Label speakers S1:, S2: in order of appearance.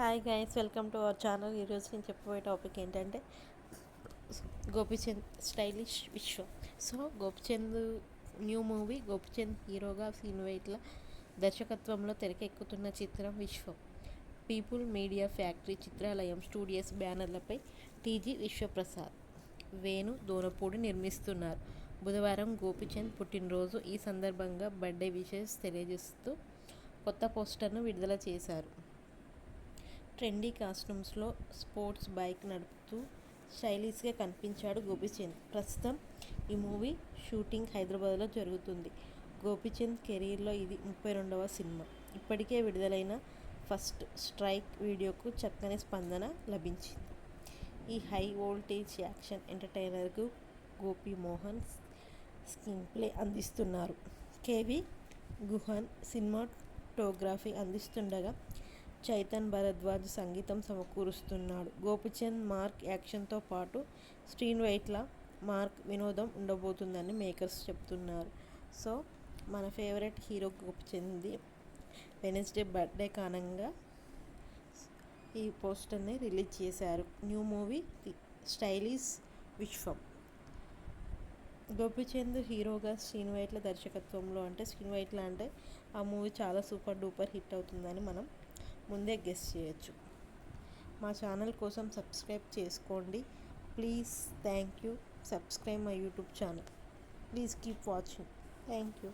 S1: Hi guys welcome to our channel ఈరోజు నేను చెప్పబోయే టాపిక్ ఏంటంటే Gopichand stylish Vishwam. So Gopichand new movie Gopichand హీరోగా సీన్ వైట్ల దర్శకత్వంలో తెరకెక్కుతున్న చిత్రం Vishwam. People media factory Chitralayam studios బ్యానర్లపై TG Vishwaprasad Venu Donapudi నిర్మిస్తున్నారు. బుధవారం గోపిచంద్ పుట్టినరోజు. ఈ సందర్భంగా బర్త్డే విషెస్ తెలియజేస్తూ కొత్త పోస్టర్ను విడుదల చేశారు. ట్రెండీ కాస్ట్యూమ్స్లో స్పోర్ట్స్ బైక్ నడుపుతూ స్టైలిష్గా కనిపించాడు గోపిచంద్. ప్రస్తుతం ఈ మూవీ షూటింగ్ హైదరాబాద్లో జరుగుతుంది. గోపిచంద్ కెరీర్లో ఇది ముప్పై రెండవ సినిమా. ఇప్పటికే విడుదలైన ఫస్ట్ స్ట్రైక్ వీడియోకు చక్కని స్పందన లభించింది. ఈ హై వోల్టేజ్ యాక్షన్ ఎంటర్టైనర్కు గోపి మోహన్ స్క్రీన్ ప్లే అందిస్తున్నారు కేవి గుహన్ సినిమాటోగ్రఫీ అందిస్తుండగా చైతన్ భరద్వాజ్ సంగీతం సమకూరుస్తున్నాడు. గోపిచంద్ మార్క్ యాక్షన్తో పాటు స్క్రీన్ వెయిట్ల మార్క్ వినోదం ఉండబోతుందని మేకర్స్ చెప్తున్నారు. సో మన ఫేవరెట్ హీరో గోపిచంద్ది వెనస్డే బర్త్డే కారణంగా ఈ పోస్టర్ని రిలీజ్ చేశారు. New movie stylish Vishwam. Gopichand హీరోగా శ్రీను వైట్ల దర్శకత్వంలో అంటే శ్రీను వైట్ల అంటే ఆ మూవీ చాలా సూపర్ డూపర్ హిట్ అవుతుందని మనం ముందే గెస్ చేయొచ్చు. మా ఛానల్ కోసం సబ్స్క్రైబ్ చేసుకోండి. Please thank you subscribe my YouTube channel please keep watching thank you